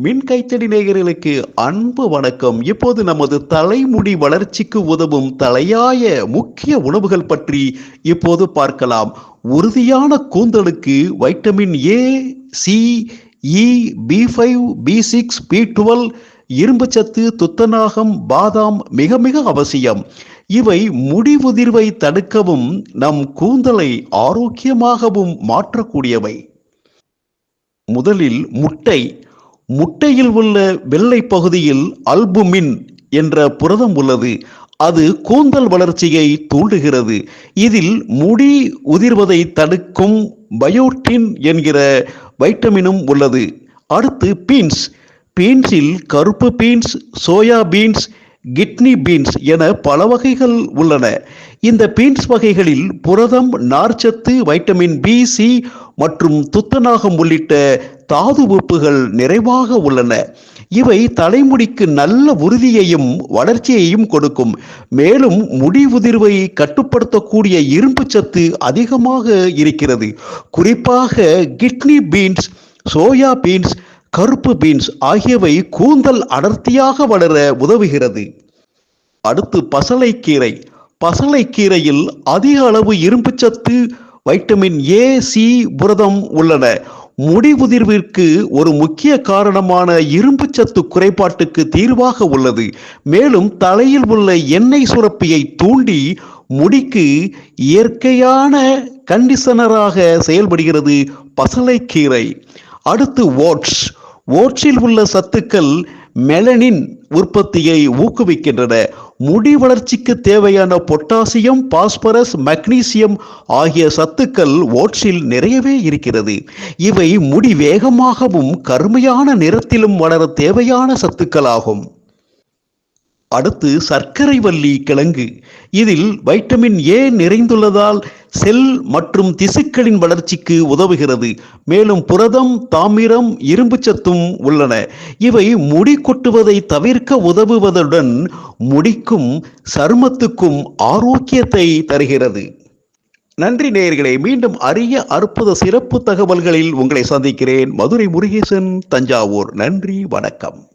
மின் கைத்தடி நேயர்களுக்கு அன்பு வணக்கம். இப்போது நமது தலைமுடி வளர்ச்சிக்கு உதவும் தலையாய முக்கிய உணவுகள் பற்றி இப்போது பார்க்கலாம். உறுதியான கூந்தலுக்கு vitamin A C E e, B five B six B twelve இரும்புச்சத்து துத்தநாகம் பாதாம் மிக மிக அவசியம். இவை முடிவுதிர்வை தடுக்கவும் நம் கூந்தலை ஆரோக்கியமாகவும் மாற்றக்கூடியவை. முதலில் முட்டை. முட்டையில் உள்ள வெள்ளை பகுதியில் அல்புமின் என்ற புரதம் உள்ளது. அது கூந்தல் வளர்ச்சியை தூண்டுகிறது. இதில் முடி உதிர்வதை தடுக்கும் பயோட்டின் என்கிற வைட்டமினும் உள்ளது. அடுத்து பீன்ஸ். பீன்ஸில் கருப்பு beans soya beans kidney beans என பல வகைகள் உள்ளன. இந்த பீன்ஸ் வகைகளில் புரதம் நார்ச்சத்து வைட்டமின் பி சி மற்றும் துத்தநாகம் உள்ளிட்ட தாது உப்புகள் நிறைவாக உள்ளன. இவை தலைமுடிக்கு நல்ல உறுதியையும் வளர்ச்சியையும் கொடுக்கும். மேலும் முடி உதிர்வை கட்டுப்படுத்தக்கூடிய இரும்பு சத்து அதிகமாக இருக்கிறது. குறிப்பாக கிட்னி பீன்ஸ் சோயா பீன்ஸ் கருப்பு பீன்ஸ் ஆகியவை கூந்தல் அடர்த்தியாக வளர உதவுகிறது. அடுத்து பசலைக்கீரை. பசலைக்கீரையில் அதிக அளவு இரும்புச்சத்து வைட்டமின் ஏ சி புரதம் உள்ளன. முடி உதிர்விற்கு ஒரு முக்கிய காரணமான இரும்புச்சத்து குறைபாட்டுக்கு தீர்வாக உள்ளது. மேலும் தலையில் உள்ள எண்ணெய் சுரப்பியை தூண்டி முடிக்கு இயற்கையான கண்டிஷனராக செயல்படுகிறது பசலைக்கீரை. அடுத்து ஓட்ஸ். ஓற்றில் உள்ள சத்துக்கள் மெலனின் உற்பத்தியை ஊக்குவிக்கின்றன. முடி வளர்ச்சிக்கு தேவையான பொட்டாசியம் பாஸ்பரஸ் மக்னீசியம் ஆகிய சத்துக்கள் ஓட்ஸில் நிறையவே இருக்கிறது. இவை முடி வேகமாகவும் கருமையான நிறத்திலும் வளர தேவையான சத்துக்களாகும். அடுத்து சர்க்கரை வள்ளி கிழங்கு. இதில் வைட்டமின் ஏ நிறைந்துள்ளதால் செல் மற்றும் திசுக்களின் வளர்ச்சிக்கு உதவுகிறது. மேலும் புரதம் தாமிரம் இரும்புச்சத்தும் உள்ளன. இவை முடி கொட்டுவதை தவிர்க்க உதவுவதுடன் முடிக்கும் சருமத்துக்கும் ஆரோக்கியத்தை தருகிறது. நன்றி நேயர்களே. மீண்டும் அரிய அற்புத சிறப்பு தகவல்களில் உங்களை சந்திக்கிறேன். மதுரை முருகேசன் தஞ்சாவூர். நன்றி வணக்கம்.